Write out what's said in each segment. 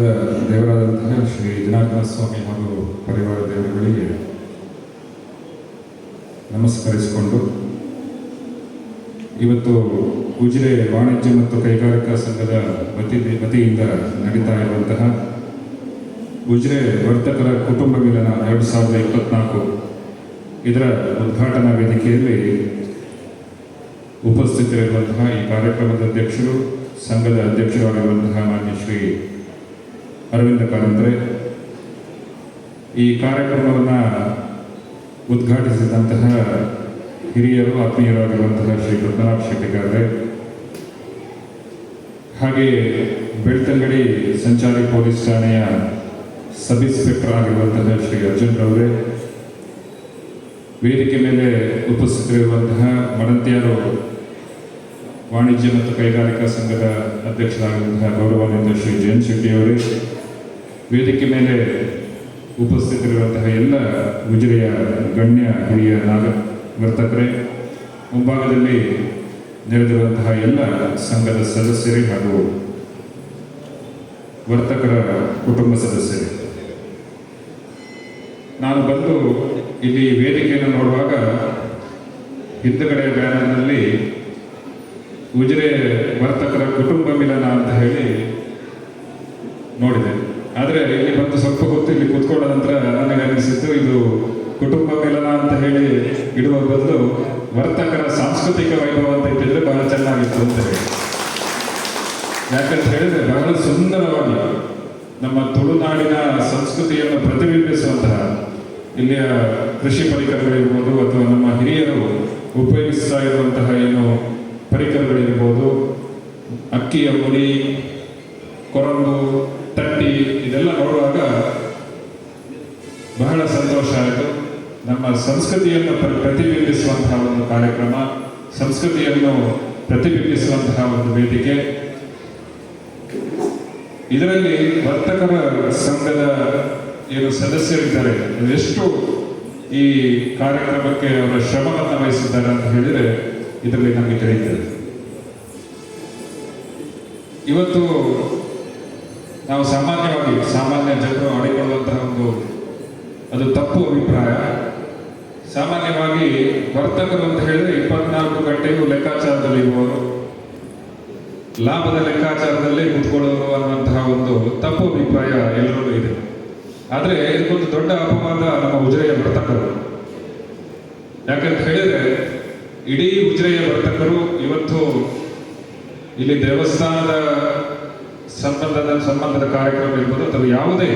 ಕ್ಷೇತ್ರದ ದೇವರಾದಂತಹ ಶ್ರೀ ಜನಾರ್ದನ ಸ್ವಾಮಿ ಹಾಗೂ ಪರಿವಾರ ದೇವರುಗಳಿಗೆ ನಮಸ್ಕರಿಸಿಕೊಂಡು ಇವತ್ತು ಉಜಿರೆ ವಾಣಿಜ್ಯ ಮತ್ತು ಕೈಗಾರಿಕಾ ಸಂಘದ ವತಿ, ವತಿಯಿಂದ ನಡೀತಾ ಇರುವಂತಹ ಉಜಿರೆ ವರ್ತಕರ ಕುಟುಂಬ ಮಿಲನ ಎರಡು ಸಾವಿರದ ಇಪ್ಪತ್ನಾಲ್ಕು ಇದರ ಉದ್ಘಾಟನಾ ವೇದಿಕೆಯಲ್ಲಿ ಉಪಸ್ಥಿತರಿರುವಂತಹ ಈ ಕಾರ್ಯಕ್ರಮದ ಅಧ್ಯಕ್ಷರು, ಸಂಘದ ಅಧ್ಯಕ್ಷರಾಗಿರುವಂತಹ ಮಾನ್ಯ ಶ್ರೀ ಅರವಿಂದ ಕಾರಂತ್ರೆ, ಈ ಕಾರ್ಯಕ್ರಮವನ್ನು ಉದ್ಘಾಟಿಸಿದಂತಹ ಹಿರಿಯರು ಆತ್ಮೀಯರಾಗಿರುವಂತಹ ಶ್ರೀ ಪದ್ಮನಾಭ ಶೆಟ್ಟಿಗಾರ್ರೆ, ಹಾಗೆ ಬೆಳ್ತಂಗಡಿ ಸಂಚಾರಿ ಪೊಲೀಸ್ ಠಾಣೆಯ ಸಬ್ ಇನ್ಸ್ಪೆಕ್ಟರ್ ಆಗಿರುವಂತಹ ಶ್ರೀ ಅರ್ಜುನ್ ರವರೇ, ವೇದಿಕೆ ಮೇಲೆ ಉಪಸ್ಥಿತರಿರುವಂತಹ ಮಡಂತಿಯರು ವಾಣಿಜ್ಯ ಮತ್ತು ಕೈಗಾರಿಕಾ ಸಂಘದ ಅಧ್ಯಕ್ಷರಾಗಿರುವಂತಹ ಗೌರವಾನ್ವಿತ ಶ್ರೀ ಜಯಂತ್ ಶೆಟ್ಟಿ ಅವರೇ ವೇದಿಕೆ ಮೇಲೆ ಉಪಸ್ಥಿತರಿರುವಂತಹ ಎಲ್ಲ ಉಜಿರೆಯ ಗಣ್ಯ ಹಿರಿಯ ನಾಗ ವರ್ತಕರೇ, ಮುಂಭಾಗದಲ್ಲಿ ನೆರೆದಿರುವಂತಹ ಎಲ್ಲ ಸಂಘದ ಸದಸ್ಯರೇ ಹಾಗೂ ವರ್ತಕರ ಕುಟುಂಬ ಸದಸ್ಯರೇ. ನಾನು ಬಂದು ಇಲ್ಲಿ ವೇದಿಕೆಯನ್ನು ನೋಡುವಾಗ ಹಿಂದುಗಡೆ ಬ್ಯಾನರ್ನಲ್ಲಿ ಉಜಿರೆ ವರ್ತಕರ ಕುಟುಂಬ ಮಿಲನ ಅಂತ ಹೇಳಿ ನೋಡಿದೆ. ಆದರೆ ಇಲ್ಲಿ ಬಂದು ಸ್ವಲ್ಪ ಹೊತ್ತು ಇಲ್ಲಿ ಕೂತ್ಕೊಂಡ ನಂತರ ನನಗೆ ಅನಿಸಿದ್ದು, ಇದು ಕುಟುಂಬ ಮಿಲನ ಅಂತ ಹೇಳಿ ಇಡುವ ಬದಲು ವರ್ತಕರ ಸಾಂಸ್ಕೃತಿಕ ವೈಭವ ಅಂತ ಇಟ್ಟಿದ್ರೆ ಬಹಳ ಚೆನ್ನಾಗಿತ್ತು ಅಂತ ಹೇಳಿ. ಯಾಕಂತ ಹೇಳಿದ್ರೆ ಬಹಳ ಸುಂದರವಾಗಿ ನಮ್ಮ ತುಳುನಾಡಿನ ಸಂಸ್ಕೃತಿಯನ್ನು ಪ್ರತಿಬಿಂಬಿಸುವಂತಹ ಇಲ್ಲಿಯ ಕೃಷಿ ಪರಿಕರಗಳಿರ್ಬೋದು ಅಥವಾ ನಮ್ಮ ಹಿರಿಯರು ಉಪಯೋಗಿಸ್ತಾ ಇರುವಂತಹ ಏನು ಪರಿಕರಗಳಿರ್ಬೋದು, ಅಕ್ಕಿಯ ಮುಡಿ ಕೊರಂಬು ನಮ್ಮ ಸಂಸ್ಕೃತಿಯನ್ನು ಪ್ರ- ಪ್ರತಿಬಿಂಬಿಸುವಂತಹ ಒಂದು ಕಾರ್ಯಕ್ರಮ, ಸಂಸ್ಕೃತಿಯನ್ನು ಪ್ರತಿಬಿಂಬಿಸುವಂತಹ ಒಂದು ವೇದಿಕೆ. ಇದರಲ್ಲಿ ವರ್ತಕರ ಸಂಘದ ಏನು ಸದಸ್ಯರಿದ್ದಾರೆ ಎಷ್ಟು ಈ ಕಾರ್ಯಕ್ರಮಕ್ಕೆ ಅವರ ಶ್ರಮವನ್ನು ವಹಿಸಿದ್ದಾರೆ ಅಂತ ಹೇಳಿದರೆ ಇದರಲ್ಲಿ ನಮಗೆ ತಿಳಿಯುತ್ತದೆ. ಇವತ್ತು ನಾವು ಸಾಮಾನ್ಯವಾಗಿ, ಸಾಮಾನ್ಯ ಜನರು ಆಡಿಕೊಳ್ಳುವಂತಹ ಒಂದು ಅದು ತಪ್ಪು ಅಭಿಪ್ರಾಯ. ಸಾಮಾನ್ಯವಾಗಿ ವರ್ತಕರು ಅಂತ ಹೇಳಿದ್ರೆ ಇಪ್ಪತ್ನಾಲ್ಕು ಗಂಟೆಯೂ ಲೆಕ್ಕಾಚಾರದಲ್ಲಿ ಇರುವವರು. ಲಾಭದ ಲೆಕ್ಕಾಚಾರದಲ್ಲೇ ಕೂತ್ಕೊಳ್ಳೋರು ಅನ್ನುವಂತಹ ಒಂದು ತಪ್ಪು ಅಭಿಪ್ರಾಯ ಎಲ್ಲರಲ್ಲೂ ಇದೆ. ಆದರೆ ಇದಕ್ಕೊಂದು ದೊಡ್ಡ ಅಪವಾದ ನಮ್ಮ ಉಜಿರೆಯ ವರ್ತಕರು. ಯಾಕಂತ ಹೇಳಿದ್ರೆ, ಇಡೀ ಉಜಿರೆಯ ವರ್ತಕರು ಇವತ್ತು ಇಲ್ಲಿ ದೇವಸ್ಥಾನದ ಸಂಬಂಧದ ಸಂಬಂಧದ ಕಾರ್ಯಕ್ರಮ ಇರ್ಬೋದು ಅಥವಾ ಯಾವುದೇ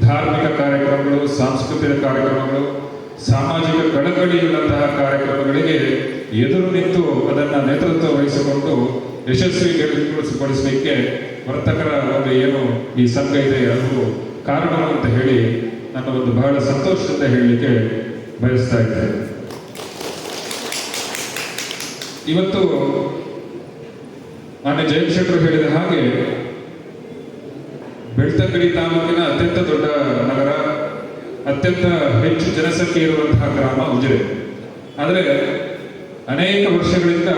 ಧಾರ್ಮಿಕ ಕಾರ್ಯಕ್ರಮಗಳು, ಸಾಂಸ್ಕೃತಿಕ ಕಾರ್ಯಕ್ರಮಗಳು ಸಾಮಾಜಿಕ ಕಳಕಳಿಯುಳ್ಳಂತಹ ಕಾರ್ಯಕ್ರಮಗಳಿಗೆ ಎದುರು ನಿಂತು ಅದನ್ನ ನೇತೃತ್ವ ವಹಿಸಿಕೊಂಡು ಯಶಸ್ವಿಗೊಳಿಸಲಿಕ್ಕೆ ವರ್ತಕರ ಒಂದು ಏನು ಈ ಸಂಘ ಇದೆ ಅದು ಕಾರಣ ಅಂತ ಹೇಳಿ ನನ್ನ ಒಂದು ಬಹಳ ಸಂತೋಷದಿಂದ ಹೇಳಲಿಕ್ಕೆ ಬಯಸ್ತಾ ಇದ್ದೇನೆ. ಇವತ್ತು ಮಾನ್ಯ ಜಯಶಂಕರ್ ಹೇಳಿದ ಹಾಗೆ ಬೆಳ್ತಂಗಡಿ ತಾಲೂಕಿನ ಅತ್ಯಂತ ದೊಡ್ಡ ನಗರ ಅತ್ಯಂತ ಹೆಚ್ಚು ಜನಸಂಖ್ಯೆ ಇರುವಂತಹ ಗ್ರಾಮ ಉಜಿರೆ. ಆದರೆ ಅನೇಕ ವರ್ಷಗಳಿಂದ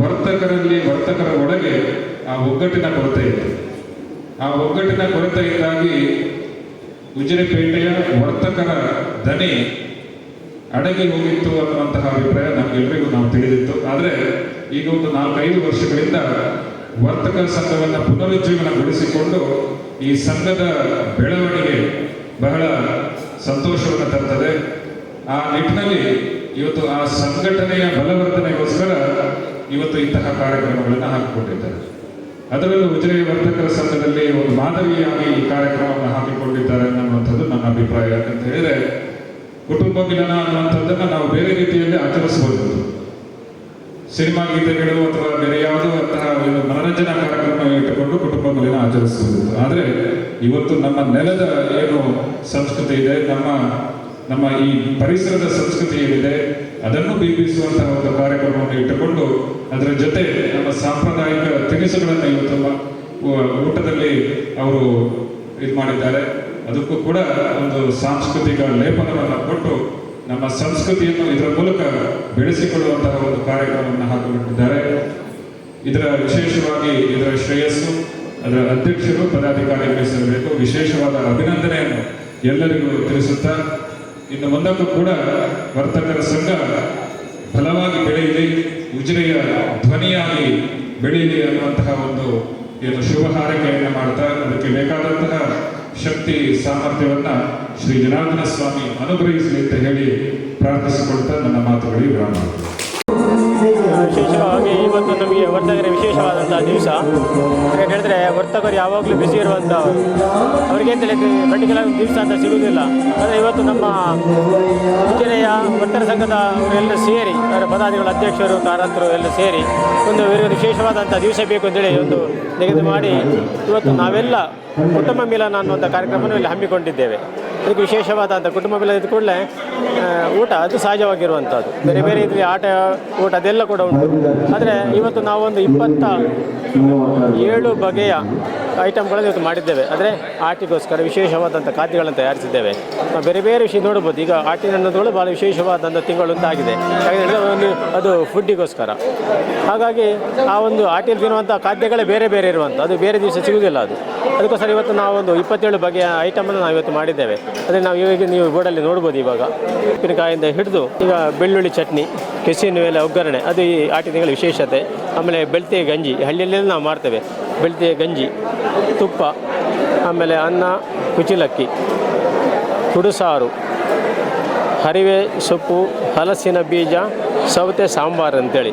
ವರ್ತಕರಲ್ಲಿ ವರ್ತಕರ ಒಳಗೆ ಆ ಒಗ್ಗಟ್ಟಿನ ಕೊರತೆ ಇದೆ. ಆ ಒಗ್ಗಟ್ಟಿನ ಕೊರತೆಯಿಂದಾಗಿ ಉಜಿರೆಪೇಟೆಯ ವರ್ತಕರ ದನಿ ಅಡಗಿ ಹೋಗಿತ್ತು ಅನ್ನುವಂತಹ ಅಭಿಪ್ರಾಯ ನಮಗೆಲ್ಲರಿಗೂ ನಾವು ತಿಳಿದಿತ್ತು. ಆದರೆ ಈಗ ಒಂದು ನಾಲ್ಕೈದು ವರ್ಷಗಳಿಂದ ವರ್ತಕರ ಸಂಘವನ್ನು ಪುನರುಜ್ಜೀವನಗೊಳಿಸಿಕೊಂಡು ಈ ಸಂಘದ ಬೆಳವಣಿಗೆ ಬಹಳ ಸಂತೋಷವನ್ನು ತರ್ತದೆ. ಆ ನಿಟ್ಟಿನಲ್ಲಿ ಇವತ್ತು ಆ ಸಂಘಟನೆಯ ಬಲವರ್ಧನೆಗೋಸ್ಕರ ಇವತ್ತು ಇಂತಹ ಕಾರ್ಯಕ್ರಮಗಳನ್ನು ಹಾಕಿಕೊಂಡಿದ್ದಾರೆ ಅದರಲ್ಲೂ ಉಜಿರೆ ವರ್ತಕರ ಸಂಘದಲ್ಲಿ ಒಂದು ಮಾದರಿಯಾಗಿ ಈ ಕಾರ್ಯಕ್ರಮವನ್ನು ಹಾಕಿಕೊಂಡಿದ್ದಾರೆ ಅನ್ನುವಂಥದ್ದು ನನ್ನ ಅಭಿಪ್ರಾಯ. ಯಾಕಂತ ಹೇಳಿದ್ರೆ, ಕುಟುಂಬ ಮಿಲನ ಅನ್ನುವಂಥದ್ದನ್ನು ನಾವು ಬೇರೆ ರೀತಿಯಲ್ಲಿ ಆಚರಿಸಬಹುದು ಸಿನಿಮಾ ಗೀತೆಗಳು ಅಥವಾ ಬೇರೆ ಯಾವುದೋ ಅಂತಹ ಒಂದು ಮನರಂಜನಾ ಕಾರ್ಯಕ್ರಮ ಇಟ್ಟುಕೊಂಡು ಕುಟುಂಬ ಮಿಲನ ಆಚರಿಸಬಹುದು ಆದರೆ ಇವತ್ತು ನಮ್ಮ ನೆಲದ ಏನು ಸಂಸ್ಕೃತಿ ಇದೆ, ನಮ್ಮ ನಮ್ಮ ಈ ಪರಿಸರದ ಸಂಸ್ಕೃತಿ ಏನಿದೆ, ಅದನ್ನು ಬಿಂಬಿಸುವಂತಹ ಒಂದು ಕಾರ್ಯಕ್ರಮವನ್ನು ಇಟ್ಟುಕೊಂಡು ಅದರ ಜೊತೆ ನಮ್ಮ ಸಾಂಪ್ರದಾಯಿಕ ತಿನಿಸುಗಳನ್ನು ಇವತ್ತು ಊಟದಲ್ಲಿ ಅವರು ಇದು ಮಾಡಿದ್ದಾರೆ. ಅದಕ್ಕೂ ಕೂಡ ಒಂದು ಸಾಂಸ್ಕೃತಿಕ ಲೇಪನವನ್ನು ಕೊಟ್ಟು ನಮ್ಮ ಸಂಸ್ಕೃತಿಯನ್ನು ಇದರ ಮೂಲಕ ಬೆಳೆಸಿಕೊಳ್ಳುವಂತಹ ಒಂದು ಕಾರ್ಯಕ್ರಮವನ್ನು ಹಾಕಿಕೊಂಡಿದ್ದಾರೆ ಇದರ ವಿಶೇಷವಾಗಿ ಇದರ ಶ್ರೇಯಸ್ಸು ಅದರ ಅಧ್ಯಕ್ಷರು, ಪದಾಧಿಕಾರಿಗಳಿಗೆ ಸಲ್ಲಬೇಕು ವಿಶೇಷವಾದ ಅಭಿನಂದನೆಯನ್ನು ಎಲ್ಲರಿಗೂ ತಿಳಿಸುತ್ತಾ, ಇನ್ನು ಮುಂದಕ್ಕೂ ಕೂಡ ವರ್ತಕರ ಸಂಘ ಬಲವಾಗಿ ಬೆಳೆಯಲಿ ಉಜಿರೆಯ ಧ್ವನಿಯಾಗಿ ಬೆಳೆಯಲಿ ಅನ್ನುವಂತಹ ಒಂದು, ಏನು ಶುಭ ಹಾರೈಕೆಯನ್ನು ಮಾಡ್ತಾ, ಅದಕ್ಕೆ ಬೇಕಾದಂತಹ ಶಕ್ತಿ, ಸಾಮರ್ಥ್ಯವನ್ನ ಶ್ರೀ ಜನಾರ್ದನ ಸ್ವಾಮಿ ಅನುಗ್ರಹಿಸಲಿ ಅಂತ ಹೇಳಿ ಪ್ರಾರ್ಥಿಸಿಕೊಳ್ತಾ ನನ್ನ ಮಾತುಗಳಿಗೆ ವಿರಾಮ. ವಿಶೇಷವಾಗಿ ಇವತ್ತು ನಮಗೆ ವರ್ತಕರಿಗೆ ವಿಶೇಷವಾದಂಥ ದಿವಸ. ಯಾಕೆ ಹೇಳಿದ್ರೆ ವರ್ತಕರು ಯಾವಾಗಲೂ ಬಿಸಿ ಇರುವಂಥವ್ರು ಅವರಿಗೆ ಹೇಳಿದ್ರೆ ಪರ್ಟಿಕ್ಯುಲರ್ ದಿವಸ ಅಂತ ಸಿಗುವುದಿಲ್ಲ ಆದರೆ ಇವತ್ತು ನಮ್ಮ ಉಜಿರೆಯ ವರ್ತಕ ಸಂಘದ ಅವರೆಲ್ಲ ಸೇರಿ ಅವರ ಪದಾಧಿಗಳ ಅಧ್ಯಕ್ಷರು ಕಾರಂತರು ಎಲ್ಲ ಸೇರಿ ಒಂದು ವಿಶೇಷವಾದಂಥ ದಿವಸ ಬೇಕು ಅಂತೇಳಿ ಒಂದು ನಿಗದಿ ಮಾಡಿ ಇವತ್ತು ನಾವೆಲ್ಲ ಕುಟುಂಬ ಮಿಲನ ಅನ್ನುವಂಥ ಕಾರ್ಯಕ್ರಮವನ್ನು ಇಲ್ಲಿ ಹಮ್ಮಿಕೊಂಡಿದ್ದೇವೆ. ಇದಕ್ಕೆ ವಿಶೇಷವಾದಂಥ ಕುಟುಂಬ ಮಿಲನ ಇದ್ದ ಕೂಡಲೇ ಊಟ ಅದು ಸಹಜವಾಗಿರುವಂಥದ್ದು. ಬೇರೆ ಬೇರೆ ಇದರಲ್ಲಿ ಆಟ, ಊಟ ಅದೆಲ್ಲ ಕೂಡ ಉಂಟು. ಆದರೆ ಇವತ್ತು ನಾವೊಂದು ಇಪ್ಪತ್ತ ಏಳು ಬಗೆಯ ಐಟಮ್ಗಳನ್ನು ಇವತ್ತು ಮಾಡಿದ್ದೇವೆ. ಅಂದರೆ ಆಟಿಗೋಸ್ಕರ ವಿಶೇಷವಾದಂಥ ಖಾದ್ಯಗಳನ್ನು ತಯಾರಿಸಿದ್ದೇವೆ. ಬೇರೆ ಬೇರೆ ವಿಷಯ ನೋಡ್ಬೋದು. ಈಗ ಆಟಿನ ಅನ್ನೋದುಗಳು ಭಾಳ ವಿಶೇಷವಾದಂಥ ತಿಂಗಳು ಅಂತ ಆಗಿದೆ. ಒಂದು ಅದು ಫುಡ್ಡಿಗೋಸ್ಕರ ಹಾಗಾಗಿ ಆ ಒಂದು ಆಟಿಯಲ್ಲಿ ತಿನ್ನುವಂಥ ಖಾದ್ಯಗಳೇ ಬೇರೆ ಬೇರೆ ಇರುವಂಥ ಅದು ಬೇರೆ ದಿವಸ ಸಿಗುವುದಿಲ್ಲ ಅದು. ಅದಕ್ಕೋಸ್ಕರ ಇವತ್ತು ನಾವು ಒಂದು ಇಪ್ಪತ್ತೇಳು ಬಗೆಯ ಐಟಮನ್ನು ನಾವು ಇವತ್ತು ಮಾಡಿದ್ದೇವೆ. ಅದೇ ನಾವು ಇವಾಗ ನೀವು ಬೋರ್ಡಲ್ಲಿ ನೋಡ್ಬೋದು ಇವಾಗ. ಉಪ್ಪಿನಕಾಯಿಂದ ಹಿಡಿದು ಈಗ ಬೆಳ್ಳುಳ್ಳಿ ಚಟ್ನಿ ಕೆಸಿನ ಮೇಲೆ ಒಗ್ಗರಣೆ, ಅದು ಈ ಆಟಿ ತಿಂಗಳ ವಿಶೇಷತೆ. ಆಮೇಲೆ ಬೆಳ್ತಿಯ ಗಂಜಿ, ಹಳ್ಳಿಯಲ್ಲೆಲ್ಲ ನಾವು ಮಾಡ್ತೇವೆ. ಬೆಳ್ತಿಯ ಗಂಜಿ, ತುಪ್ಪ, ಆಮೇಲೆ ಅನ್ನ, ಕುಚಿಲಕ್ಕಿ ಕುಡುಸಾರು ಹರಿವೆ ಸೊಪ್ಪು, ಹಲಸಿನ ಬೀಜ, ಸೌತೆ ಸಾಂಬಾರು ಅಂತೇಳಿ.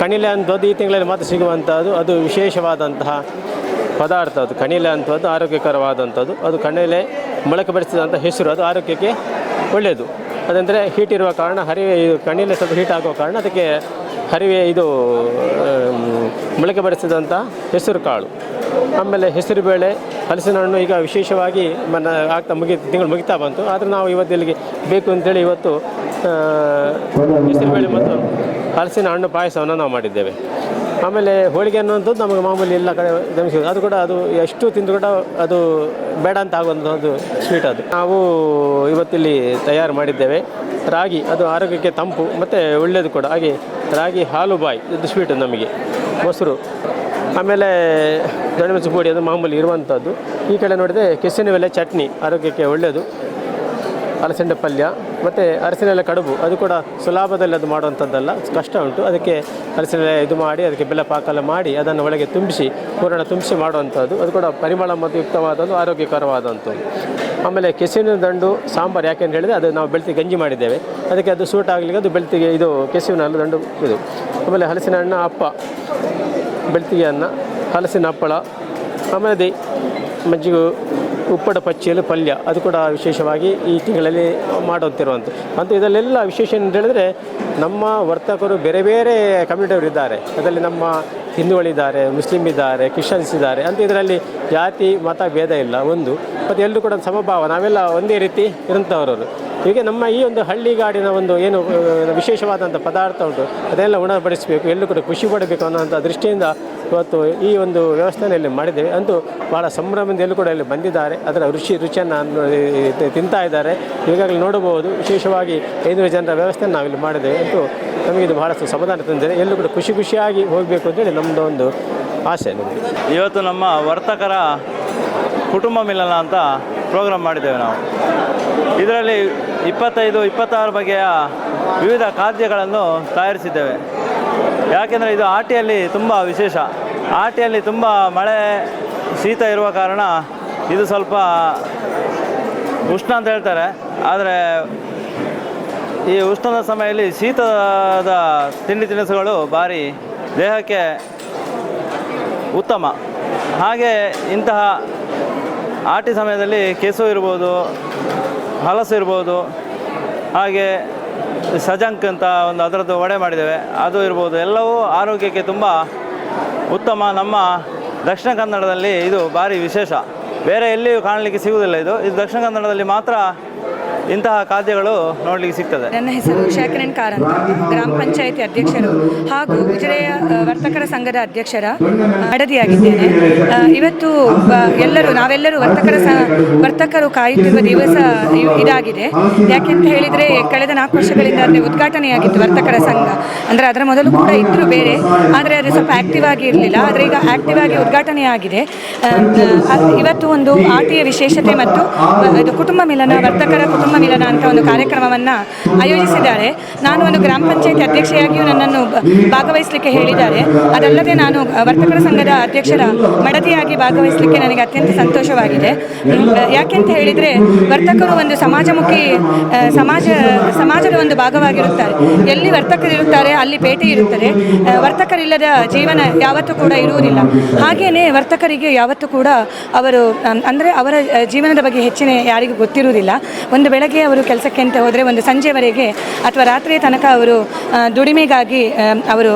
ಕಣಿಲೆ ಅಂಥದ್ದು ಈ ತಿಂಗಳಲ್ಲಿ ಮಾತ್ರ ಸಿಗುವಂಥದ್ದು ಅದು ವಿಶೇಷವಾದಂತಹ ಪದಾರ್ಥ ಅದು. ಕಣಿಲೆ ಅಂಥದ್ದು ಆರೋಗ್ಯಕರವಾದಂಥದ್ದು. ಅದು ಕಣಿಲೆ ಮೊಳಕೆ ಬರಿಸಿದಂಥ ಹೆಸರು, ಅದು ಆರೋಗ್ಯಕ್ಕೆ ಒಳ್ಳೆಯದು. ಅದಂದರೆ ಹೀಟ್ ಇರುವ ಕಾರಣ, ಹರಿವೆ ಕಣಿಲೆ ಸ್ವಲ್ಪ ಹೀಟ್ ಆಗುವ ಕಾರಣ ಅದಕ್ಕೆ ಹರಿವೆ ಇದು ಮೊಳಕೆ ಬರೆಸಿದಂಥ ಹೆಸರು ಕಾಳು. ಆಮೇಲೆ ಹೆಸರು ಬೇಳೆ, ಹಲಸಿನ ಹಣ್ಣು ಈಗ ವಿಶೇಷವಾಗಿ ಮನ, ಆಗ್ತಾ ಮುಗಿ, ತಿಂಗಳು ಮುಗಿತಾ ಬಂತು. ಆದರೆ ನಾವು ಇವತ್ತು ಇಲ್ಲಿಗೆ ಬೇಕು ಅಂತೇಳಿ ಇವತ್ತು ಹೆಸರು ಬೇಳೆ ಮತ್ತು ಹಲಸಿನ ಹಣ್ಣು ಪಾಯಸವನ್ನು ನಾವು ಮಾಡಿದ್ದೇವೆ. ಆಮೇಲೆ ಹೋಳಿಗೆ ಅನ್ನುವಂಥದ್ದು ನಮಗೆ ಮಾಮೂಲಿ ಎಲ್ಲ ಕಡೆ ಗಮನಿಸಿದ್ದು ಅದು ಕೂಡ ಅದು ಎಷ್ಟು ತಿಂದು ಕೂಡ ಅದು ಬೇಡ ಅಂತ ಆಗುವಂಥದ್ದು ಸ್ವೀಟ್ ಅದು. ನಾವು ಇವತ್ತಿಲ್ಲಿ ತಯಾರು ಮಾಡಿದ್ದೇವೆ. ರಾಗಿ, ಅದು ಆರೋಗ್ಯಕ್ಕೆ ತಂಪು, ಮತ್ತು ಒಳ್ಳೆಯದು ಕೂಡ. ಹಾಗೆ ರಾಗಿ, ಹಾಲು ಬಾಯಿ, ಇದು ಸ್ವೀಟು ನಮಗೆ. ಮೊಸರು. ಆಮೇಲೆ ದೊಣ್ಣೆಮೆಣಸು ಪುಡಿ ಅದು ಮಾಮೂಲಿ ಇರುವಂಥದ್ದು. ಈ ಕಡೆ ನೋಡಿದರೆ ಕೆಸುವಿನ ಚಟ್ನಿ, ಆರೋಗ್ಯಕ್ಕೆ ಒಳ್ಳೆಯದು ಅಲಸಂಡೆ ಪಲ್ಯ. ಮತ್ತು ಅರಸಿನೆಲೆ ಕಡುಬು, ಅದು ಕೂಡ ಸುಲಭದಲ್ಲಿ ಅದು ಮಾಡುವಂಥದ್ದಲ್ಲ. ಕಷ್ಟ ಉಂಟು. ಅದಕ್ಕೆ ಅರಸಿನೆಲೆ ಇದು ಮಾಡಿ, ಅದಕ್ಕೆ ಬೆಲ್ಲ ಪಾಕಲ ಮಾಡಿ, ಅದನ್ನು ಒಳಗೆ ತುಂಬಿಸಿ ಪೂರಣ ತುಂಬಿಸಿ ಮಾಡುವಂಥದ್ದು. ಅದು ಕೂಡ ಪರಿಮಳ ಮತ್ತು ಯುಕ್ತವಾದದ್ದು ಆರೋಗ್ಯಕರವಾದಂಥದ್ದು. ಆಮೇಲೆ ಕೆಸುವಿನ ದಂಡು, ಸಾಂಬಾರು ಯಾಕೆಂತ ಹೇಳಿದರೆ ಅದು ನಾವು ಬೆಳ್ತಿ ಗಂಜಿ ಮಾಡಿದ್ದೇವೆ. ಅದಕ್ಕೆ ಅದು ಸೂಟ್ ಆಗಲಿಕ್ಕೆ ಅದು ಬೆಳ್ತಿಗೆ ಇದು ಕೆಸುವಿನ ದಂಡು ಇದು. ಆಮೇಲೆ ಹಲಸಿನ ಹಣ್ಣು ಅಪ್ಪ ಬೆಳ್ತಿಗೆ ಅನ್ನ, ಹಲಸಿನ ಹಪ್ಪಳ, ಆಮೇಲೆ ಮಜ್ಜಿಗೆ ಉಪ್ಪಡ ಪಚ್ಚಿಯಲ್ಲಿ ಪಲ್ಯ. ಅದು ಕೂಡ ವಿಶೇಷವಾಗಿ ಈ ತಿಂಗಳಲ್ಲಿ ಮಾಡುತ್ತಿರುವಂಥ ಮತ್ತು ಇದರಲ್ಲೆಲ್ಲ ವಿಶೇಷ ಅಂತ ಹೇಳಿದ್ರೆ ನಮ್ಮ ವರ್ತಕರು ಬೇರೆ ಬೇರೆ ಕಮ್ಯುನಿಟಿಯವರು ಇದ್ದಾರೆ ಅದರಲ್ಲಿ ನಮ್ಮ ಹಿಂದೂಗಳಿದ್ದಾರೆ ಮುಸ್ಲಿಮ್ ಇದ್ದಾರೆ, ಕ್ರಿಶ್ಚಿಯನ್ಸ್ ಇದ್ದಾರೆ. ಅಂತ ಇದರಲ್ಲಿ ಜಾತಿ, ಮತ, ಭೇದ ಇಲ್ಲ. ಒಂದು. ಮತ್ತು ಎಲ್ಲರೂ ಕೂಡ ಸಮಭಾವ. ನಾವೆಲ್ಲ ಒಂದೇ ರೀತಿ ಇರುವಂಥವರು ಹೀಗೆ ನಮ್ಮ ಈ ಒಂದು ಹಳ್ಳಿಗಾಡಿನ ಒಂದು ಏನು ವಿಶೇಷವಾದಂಥ ಪದಾರ್ಥ ಉಂಟು, ಅದೆಲ್ಲ ಉಣಬಡಿಸಬೇಕು ಎಲ್ಲೂ ಕೂಡ ಖುಷಿ ಪಡಬೇಕು ಅನ್ನೋಂಥ ದೃಷ್ಟಿಯಿಂದ ಇವತ್ತು ಈ ಒಂದು ವ್ಯವಸ್ಥೆಯಲ್ಲಿ ಮಾಡಿದ್ದೇವೆ. ಅಂತೂ ಭಾಳ ಸಂಭ್ರಮದಿಂದ ಎಲ್ಲೂ ಕೂಡ ಇಲ್ಲಿ ಬಂದಿದ್ದಾರೆ. ಅದರ ರುಚಿ, ರುಚಿಯನ್ನು ತಿಂತಾ ಇದ್ದಾರೆ. ಈಗಾಗಲೇ ನೋಡಬಹುದು, ವಿಶೇಷವಾಗಿ ಐನೂರು ಜನರ ವ್ಯವಸ್ಥೆಯನ್ನು ನಾವಿಲ್ಲಿ ಮಾಡಿದ್ದೇವೆ. ಅಂತೂ ನಮಗೆ ಇದು ಬಹಳಷ್ಟು ಸಮಾಧಾನ ತಂದಿದೆ. ಎಲ್ಲೂ ಕೂಡ ಖುಷಿ ಖುಷಿಯಾಗಿ ಹೋಗಬೇಕು ಅಂತೇಳಿ ನಮ್ಮದು ಒಂದು ಆಸೆ. ಇವತ್ತು ನಮ್ಮ ವರ್ತಕರ ಕುಟುಂಬ ಮಿಲನ ಅಂತ ಪ್ರೋಗ್ರಾಮ್ ಮಾಡಿದ್ದೇವೆ ನಾವು. ಇದರಲ್ಲಿ ಇಪ್ಪತ್ತೈದು, ಇಪ್ಪತ್ತಾರು ಬಗೆಯ ವಿವಿಧ ಖಾದ್ಯಗಳನ್ನು ತಯಾರಿಸಿದ್ದೇವೆ. ಯಾಕೆಂದರೆ ಇದು ಆಟಿಯಲ್ಲಿ ತುಂಬ ವಿಶೇಷ. ಆಟಿಯಲ್ಲಿ ತುಂಬ ಮಳೆ, ಶೀತ ಇರುವ ಕಾರಣ ಇದು ಸ್ವಲ್ಪ ಉಷ್ಣ ಅಂತ ಹೇಳ್ತಾರೆ. ಆದರೆ ಈ ಉಷ್ಣದ ಸಮಯದಲ್ಲಿ ಶೀತದ ತಿಂಡಿ ತಿನಿಸುಗಳು ಭಾರಿ ದೇಹಕ್ಕೆ ಉತ್ತಮ. ಹಾಗೆ ಇಂತಹ ಆಟಿ ಸಮಯದಲ್ಲಿ ಕೆಸು ಇರ್ಬೋದು ಹಲಸು ಇರ್ಬೋದು, ಹಾಗೆ ಸಜಂಕ್ ಅಂತ ಒಂದು ಅದರದ್ದು ವಡೆ ಮಾಡಿದ್ದೇವೆ. ಅದು ಇರ್ಬೋದು, ಎಲ್ಲವೂ ಆರೋಗ್ಯಕ್ಕೆ ತುಂಬ ಉತ್ತಮ. ನಮ್ಮ ದಕ್ಷಿಣ ಕನ್ನಡದಲ್ಲಿ ಇದು ಭಾರಿ ವಿಶೇಷ. ಬೇರೆ ಎಲ್ಲಿಯೂ ಕಾಣಲಿಕ್ಕೆ ಸಿಗುವುದಿಲ್ಲ ಇದು. ಇದು ದಕ್ಷಿಣ ಕನ್ನಡದಲ್ಲಿ ಮಾತ್ರ ಇಂತಹ ಖಾದ್ಯಗಳು ನೋಡಲಿಕ್ಕೆ ಸಿಗ್ತದೆ. ನನ್ನ ಹೆಸರು ಶೇಖರನ್ ಕಾರಂತ ಗ್ರಾಮ ಪಂಚಾಯಿತಿ ಅಧ್ಯಕ್ಷರು ಹಾಗೂ ಉಜಿರೆಯ ವರ್ತಕರ ಸಂಘದ ಅಧ್ಯಕ್ಷರ ಅಡದಿಯಾಗಿದ್ದೇನೆ. ಇವತ್ತು ಎಲ್ಲರೂ, ನಾವೆಲ್ಲರೂ ವರ್ತಕರ ವರ್ತಕರು ಕಾಯುತ್ತಿರುವ ದಿವಸ ಇದಾಗಿದೆ. ಯಾಕೆಂತ ಹೇಳಿದರೆ, ಕಳೆದ ನಾಲ್ಕು ವರ್ಷಗಳಿಂದ ಅಂದರೆ ಉದ್ಘಾಟನೆಯಾಗಿತ್ತು ವರ್ತಕರ ಸಂಘ. ಅಂದ್ರೆ ಅದರ ಮೊದಲು ಕೂಡ ಇದ್ರು ಬೇರೆ, ಆದರೆ ಅದು ಸ್ವಲ್ಪ ಆಕ್ಟಿವ್ ಆಗಿ ಇರಲಿಲ್ಲ. ಆದರೆ ಈಗ ಆಕ್ಟಿವ್ ಆಗಿ ಉದ್ಘಾಟನೆ ಆಗಿದೆ ಇವತ್ತು ಒಂದು ಆಟಿಯ ವಿಶೇಷತೆ ಮತ್ತು ಇದು ಕುಟುಂಬ ಮಿಲನ, ವರ್ತಕರ ಕುಟುಂಬ ಮಿಲನ ಅಂತ ಒಂದು ಕಾರ್ಯಕ್ರಮವನ್ನು ಆಯೋಜಿಸಿದ್ದಾರೆ. ನಾನು ಒಂದು ಗ್ರಾಮ ಪಂಚಾಯತಿ ಅಧ್ಯಕ್ಷೆಯಾಗಿಯೂ ನನ್ನನ್ನು ಭಾಗವಹಿಸಲಿಕ್ಕೆ ಹೇಳಿದ್ದಾರೆ. ಅದಲ್ಲದೆ ನಾನು ವರ್ತಕರ ಸಂಘದ ಅಧ್ಯಕ್ಷರ ಮಡದಿಯಾಗಿ ಭಾಗವಹಿಸಲಿಕ್ಕೆ ನನಗೆ ಅತ್ಯಂತ ಸಂತೋಷವಾಗಿದೆ. ಯಾಕೆಂತ ಹೇಳಿದರೆ ವರ್ತಕರು ಒಂದು ಸಮಾಜಮುಖಿ ಸಮಾಜ, ಸಮಾಜದ ಒಂದು ಭಾಗವಾಗಿರುತ್ತಾರೆ. ಎಲ್ಲಿ ವರ್ತಕರಿರುತ್ತಾರೆ, ಅಲ್ಲಿ ಪೇಟೆ ಇರುತ್ತದೆ. ವರ್ತಕರಿಲ್ಲದ ಜೀವನ ಯಾವತ್ತೂ ಕೂಡ ಇರುವುದಿಲ್ಲ. ಹಾಗೆಯೇ ವರ್ತಕರಿಗೆ ಯಾವತ್ತೂ ಕೂಡ ಅವರು ಅಂದರೆ ಅವರ ಜೀವನದ ಬಗ್ಗೆ ಹೆಚ್ಚಿನ ಯಾರಿಗೂ ಗೊತ್ತಿರುವುದಿಲ್ಲ. ಒಂದು ಬೆಳಗ್ಗೆ ಅವರು ಕೆಲಸಕ್ಕೆ ಅಂತ ಹೋದರೆ ಒಂದು ಸಂಜೆವರೆಗೆ ಅಥವಾ ರಾತ್ರಿಯ ತನಕ ಅವರು ದುಡಿಮೆಗಾಗಿ ಅವರು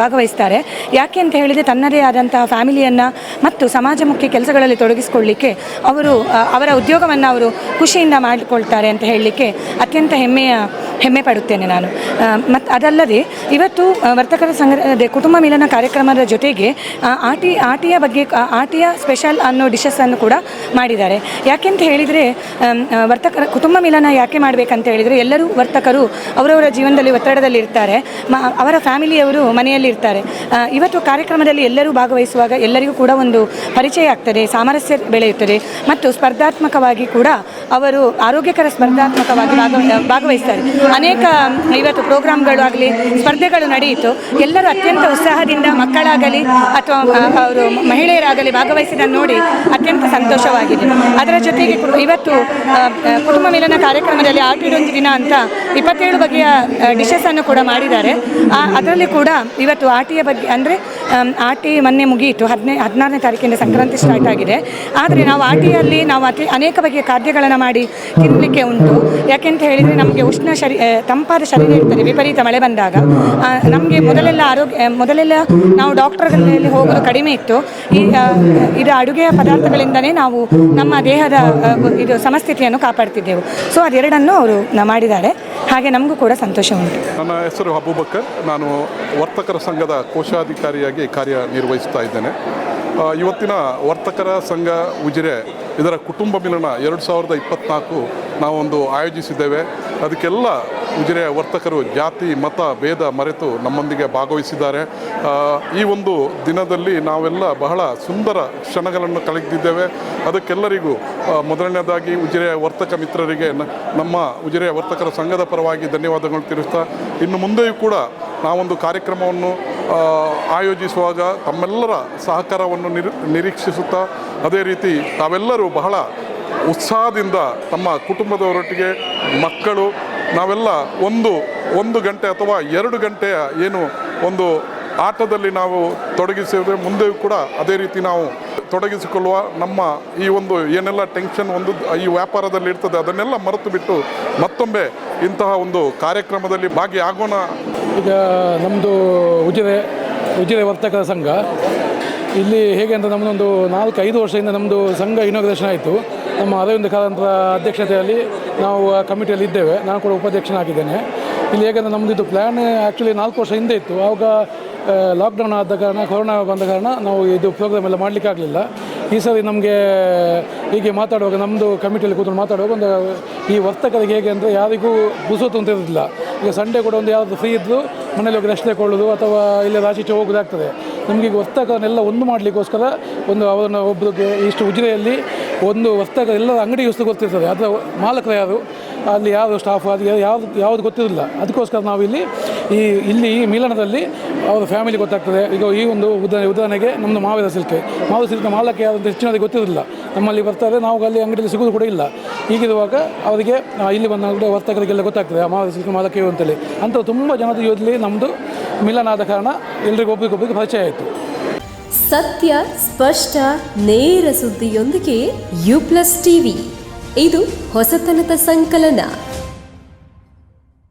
ಭಾಗವಹಿಸ್ತಾರೆ. ಯಾಕೆ ಅಂತ ಹೇಳಿದರೆ ತನ್ನದೇ ಆದಂತಹ ಫ್ಯಾಮಿಲಿಯನ್ನು ಮತ್ತು ಸಮಾಜಮುಖಿ ಕೆಲಸಗಳಲ್ಲಿ ತೊಡಗಿಸಿಕೊಳ್ಳಿಕ್ಕೆ ಅವರು ಅವರ ಉದ್ಯೋಗವನ್ನು ಅವರು ಖುಷಿಯಿಂದ ಮಾಡಿಕೊಳ್ತಾರೆ ಅಂತ ಹೇಳಲಿಕ್ಕೆ ಅತ್ಯಂತ ಹೆಮ್ಮೆಯ ಹೆಮ್ಮೆ ಪಡುತ್ತೇನೆ ನಾನು. ಮತ್ತು ಅದಲ್ಲದೆ ಇವತ್ತು ವರ್ತಕರ ಸಂಘದ ಕುಟುಂಬ ಮಿಲನ ಕಾರ್ಯಕ್ರಮದ ಜೊತೆಗೆ ಆಟಿ ಆಟಿಯ ಬಗ್ಗೆ ಆಟಿಯ ಸ್ಪೆಷಲ್ ಅನ್ನೋ ಡಿಶಸ್ ಅನ್ನು ಕೂಡ ಮಾಡಿದ್ದಾರೆ. ಯಾಕೆಂತ ಹೇಳಿದರೆ ಆಮ್, ಕುಟುಂಬ ಮಿಲನ ಯಾಕೆ ಮಾಡಬೇಕಂತ ಹೇಳಿದರೆ ಎಲ್ಲರೂ ವರ್ತಕರು ಅವರವರ ಜೀವನದಲ್ಲಿ ಒತ್ತಡದಲ್ಲಿ ಇರ್ತಾರೆ ಮ, ಅವರ ಫ್ಯಾಮಿಲಿಯವರು ಮನೆಯಲ್ಲಿ ಇರ್ತಾರೆ ಇವತ್ತು ಕಾರ್ಯಕ್ರಮದಲ್ಲಿ ಎಲ್ಲರೂ ಭಾಗವಹಿಸುವಾಗ ಎಲ್ಲರಿಗೂ ಕೂಡ ಒಂದು ಪರಿಚಯ ಆಗ್ತದೆ, ಸಾಮರಸ್ಯ ಬೆಳೆಯುತ್ತದೆ ಮತ್ತು ಸ್ಪರ್ಧಾತ್ಮಕವಾಗಿ ಕೂಡ ಅವರು ಆರೋಗ್ಯಕರ ಸ್ಪರ್ಧಾತ್ಮಕವಾಗಿ ಭಾಗವ ಭಾಗವಹಿಸ್ತಾರೆ. ಅನೇಕ ಇವತ್ತು ಪ್ರೋಗ್ರಾಮ್ಗಳು ಆಗಲಿ, ಸ್ಪರ್ಧೆಗಳು ನಡೆಯಿತು. ಎಲ್ಲರೂ ಅತ್ಯಂತ ಉತ್ಸಾಹದಿಂದ ಮಕ್ಕಳಾಗಲಿ ಅಥವಾ ಅವರು ಮಹಿಳೆಯರಾಗಲಿ ಭಾಗವಹಿಸಿದ ನೋಡಿ ಅತ್ಯಂತ ಸಂತೋಷವಾಗಿದೆ. ಅದರ ಜೊತೆಗೆ ಇವತ್ತು ಕುಟುಂಬ ಮಿಲನ ಕಾರ್ಯಕ್ರಮದಲ್ಲಿ ಆಟಿಡೊಂದು ದಿನ ಅಂತ ಇಪ್ಪತ್ತೇಳು ಬಗೆಯ ಡಿಶಸನ್ನು ಕೂಡ ಮಾಡಿದ್ದಾರೆ. ಅದರಲ್ಲಿ ಕೂಡ ಇವತ್ತು ಆಟಿಯ ಬಗ್ಗೆ, ಅಂದರೆ ಆಟಿ ಮೊನ್ನೆ ಮುಗಿಯಿತು. ಹದಿನೈ, ಹದಿನಾರನೇ ತಾರೀಕಿಂದ ಸಂಕ್ರಾಂತಿ ಸ್ಟಾರ್ಟ್ ಆಗಿದೆ. ಆದರೆ ನಾವು ಆಟಿಯಲ್ಲಿ ನಾವು ಅತಿ, ಅನೇಕ ಬಗೆಯ ಖಾದ್ಯಗಳನ್ನು ಮಾಡಿ ತಿನ್ನಲಿಕ್ಕೆ ಉಂಟು. ಯಾಕೆಂತ ಹೇಳಿದರೆ ನಮಗೆ ಉಷ್ಣ ಶರೀ ತಂಪಾದ ಶರೀರ ಇರ್ತದೆ. ವಿಪರೀತ ಮಳೆ ಬಂದಾಗ. ನಮಗೆ ಮೊದಲೆಲ್ಲ ಆರೋಗ್ಯ ಮೊದಲೆಲ್ಲ ನಾವು ಡಾಕ್ಟರ್ಗಳಲ್ಲಿ ಹೋಗೋದು ಕಡಿಮೆ ಇತ್ತು. ಈ ಇದು ಅಡುಗೆಯ ಪದಾರ್ಥಗಳಿಂದನೇ ನಾವು ನಮ್ಮ ದೇಹದ ಇದು ಸಮಸ್ಥಿತಿಯನ್ನು ಕಾಪಾಡ್ತಿದ್ದೆವು ಸೊ ಅದೆರಡನ್ನು ಅವರು ಮಾಡಿದ್ದಾರೆ. ಹಾಗೆ ನಮಗೂ ಕೂಡ ಸಂತೋಷ ಉಂಟು. ನನ್ನ ಹೆಸರು ಅಬೂಬಕ್ಕರ್ ನಾನು ವರ್ತಕರ ಸಂಘದ ಕೋಶಾಧಿಕಾರಿಯಾಗಿ ಕಾರ್ಯನಿರ್ವಹಿಸ್ತಾ ಇದ್ದೇನೆ. ಇವತ್ತಿನ ವರ್ತಕರ ಸಂಘ ಉಜಿರೆ, ಇದರ ಕುಟುಂಬ ಮಿಲನ ಎರಡು ಸಾವಿರದ ಇಪ್ಪತ್ತ್ನಾಲ್ಕು ನಾವೊಂದು ಆಯೋಜಿಸಿದ್ದೇವೆ. ಅದಕ್ಕೆಲ್ಲ ಉಜಿರೆಯ ವರ್ತಕರು ಜಾತಿ, ಮತ, ಭೇದ ಮರೆತು ನಮ್ಮೊಂದಿಗೆ ಭಾಗವಹಿಸಿದ್ದಾರೆ. ಈ ಒಂದು ದಿನದಲ್ಲಿ ನಾವೆಲ್ಲ ಬಹಳ ಸುಂದರ ಕ್ಷಣಗಳನ್ನು ಕಳೆದಿದ್ದೇವೆ. ಅದಕ್ಕೆಲ್ಲರಿಗೂ ಮೊದಲನೇದಾಗಿ ಉಜಿರೆ ವರ್ತಕ ಮಿತ್ರರಿಗೆ ನಮ್ಮ ಉಜಿರೆಯ ವರ್ತಕರ ಸಂಘದ ಪರವಾಗಿ ಧನ್ಯವಾದಗಳು ತಿಳಿಸ್ತಾ, ಇನ್ನು ಮುಂದೆಯೂ ಕೂಡ ನಾವೊಂದು ಕಾರ್ಯಕ್ರಮವನ್ನು ಆಯೋಜಿಸುವಾಗ ತಮ್ಮೆಲ್ಲರ ಸಹಕಾರವನ್ನು ನಿರ್, ನಿರೀಕ್ಷಿಸುತ್ತಾ, ಅದೇ ರೀತಿ ತಾವೆಲ್ಲರೂ ಬಹಳ ಉತ್ಸಾಹದಿಂದ ತಮ್ಮ ಕುಟುಂಬದವರೊಟ್ಟಿಗೆ ಮಕ್ಕಳು ನಾವೆಲ್ಲ ಒಂದು ಒಂದು ಗಂಟೆ ಅಥವಾ ಎರಡು ಗಂಟೆಯ ಏನು ಒಂದು ಆಟದಲ್ಲಿ ನಾವು ತೊಡಗಿಸಿದರೆ ಮುಂದೆ ಕೂಡ ಅದೇ ರೀತಿ ನಾವು ತೊಡಗಿಸಿಕೊಳ್ಳುವ ನಮ್ಮ ಈ ಒಂದು ಏನೆಲ್ಲ ಟೆನ್ಷನ್ ಒಂದು ಈ ವ್ಯಾಪಾರದಲ್ಲಿ ಇರ್ತದೆ, ಅದನ್ನೆಲ್ಲ ಮರೆತು ಬಿಟ್ಟು ಮತ್ತೊಮ್ಮೆ ಇಂತಹ ಒಂದು ಕಾರ್ಯಕ್ರಮದಲ್ಲಿ ಭಾಗಿಯಾಗೋಣ. ಈಗ ನಮ್ಮದು ಉಜಿರೆ ಉಜಿರೆ ವರ್ತಕರ ಸಂಘ. ಇಲ್ಲಿ ಹೇಗೆ ಅಂತ ನಮ್ಮದೊಂದು ನಾಲ್ಕು ಐದು ವರ್ಷದಿಂದ ನಮ್ಮದು ಸಂಘ ಇನಾಗ್ರೇಷನ್ ಆಯಿತು. ನಮ್ಮ ಅರವಿಂದ ಕಾರಂತರ ಅಧ್ಯಕ್ಷತೆಯಲ್ಲಿ ನಾವು ಕಮಿಟಿಯಲ್ಲಿ ಇದ್ದೇವೆ. ನಾನು ಕೂಡ ಉಪಾಧ್ಯಕ್ಷನಾಗಿದ್ದೇನೆ. ಇಲ್ಲಿ ಹೇಗೆಂದರೆ ನಮ್ಮದು ಇದು ಪ್ಲ್ಯಾನ್ ಆ್ಯಕ್ಚುಲಿ ನಾಲ್ಕು ವರ್ಷ ಹಿಂದೆ ಇತ್ತು. ಆವಾಗ ಲಾಕ್ಡೌನ್ ಆದ ಕಾರಣ ಕೊರೋನಾ ಬಂದ ಕಾರಣ ನಾವು ಇದು ಪ್ರೋಗ್ರಾಮ್ ಎಲ್ಲ ಮಾಡಲಿಕ್ಕಾಗಲಿಲ್ಲ ಈ ಸರಿ ನಮಗೆ ಹೀಗೆ ಮಾತಾಡುವಾಗ ನಮ್ಮದು ಕಮಿಟಿಯಲ್ಲಿ ಕೂತ್ಕೊಂಡು ಮಾತಾಡುವಾಗ ಒಂದು, ಈ ವರ್ತಕರಿಗೆ ಹೇಗೆ ಅಂದರೆ ಯಾರಿಗೂ ಪುಸೋತು ಅಂತ ಇರೋದಿಲ್ಲ. ಈಗ ಸಂಡೇ ಕೂಡ ಒಂದು ಯಾವುದು ಫ್ರೀ ಇದ್ದರೂ ಮನೇಲಿ ಹೋಗಿ ರೆಸ್ಟ್ ಕೊಳ್ಳೋದು ಅಥವಾ ಇಲ್ಲೇ ಹೋಗೋದು ಹೋಗೋದಾಗ್ತದೆ. ನಮಗೆ ವರ್ತಕರನ್ನೆಲ್ಲ ಒಂದು ಮಾಡಲಿಕ್ಕೋಸ್ಕರ ಒಂದು ಅವರನ್ನು ಒಬ್ಬರಿಗೆ ಇಷ್ಟು ಉಜಿರೆಯಲ್ಲಿ ಒಂದು ವಸ್ತಕ ಎಲ್ಲ ಅಂಗಡಿ ವಸ್ತು ಗೊತ್ತಿರ್ತದೆ. ಅದರ ಮಾಲಕರು ಯಾರು? ಅಲ್ಲಿ ಯಾರು ಸ್ಟಾಫ್ ಅದು ಯಾವುದು ಯಾವುದು ಗೊತ್ತಿರಲಿಲ್ಲ ಅದಕ್ಕೋಸ್ಕರ ನಾವು ಇಲ್ಲಿ ಈ ಇಲ್ಲಿ ಈ ಮಿಲನದಲ್ಲಿ ಅವರ ಫ್ಯಾಮಿಲಿ ಗೊತ್ತಾಗ್ತದೆ. ಈಗ ಈ ಒಂದು ಉದಾಹರಣೆ ಉದಾಹರಣೆಗೆ ನಮ್ಮದು ಮಾವಿನ ಸಿಲ್ಕೆ. ಮಾವಿನ ಸಿಲ್ಕೆ ಮಾಲಕ್ಕೆ ಯಾರು ಅಂತ ಹೆಚ್ಚಿನದು ಗೊತ್ತಿರಲಿಲ್ಲ ನಮ್ಮಲ್ಲಿ ಬರ್ತಾರೆ. ನಾವು ಅಲ್ಲಿ ಅಂಗಡಿಯಲ್ಲಿ ಸಿಗೋದು ಕೂಡ ಇಲ್ಲ. ಹೀಗಿರುವಾಗ ಅವರಿಗೆ ಇಲ್ಲಿ ಬಂದ ಅಂಗಡಿ ವರ್ತಕರಿಗೆಲ್ಲ ಗೊತ್ತಾಗ್ತದೆ ಸಿಲ್ಕ್ ಮಾಲಕ್ಕೆ ಅಂತೇಳಿ. ಅಂತ ತುಂಬ ಜನದ ಇಲ್ಲಿ ನಮ್ಮದು ಮಿಲನ ಆದ ಕಾರಣ ಎಲ್ರಿಗೂ ಒಬ್ಬರಿಗೊಬ್ಬರಿಗೆ ಪರಿಚಯ ಆಯಿತು. ಸತ್ಯ, ಸ್ಪಷ್ಟ, ನೇರ ಸುದ್ದಿಯೊಂದಿಗೆ ಯು ಪ್ಲಸ್ ಟಿವಿ ಇದು ಹೊಸತನದ ಸಂಕಲನ.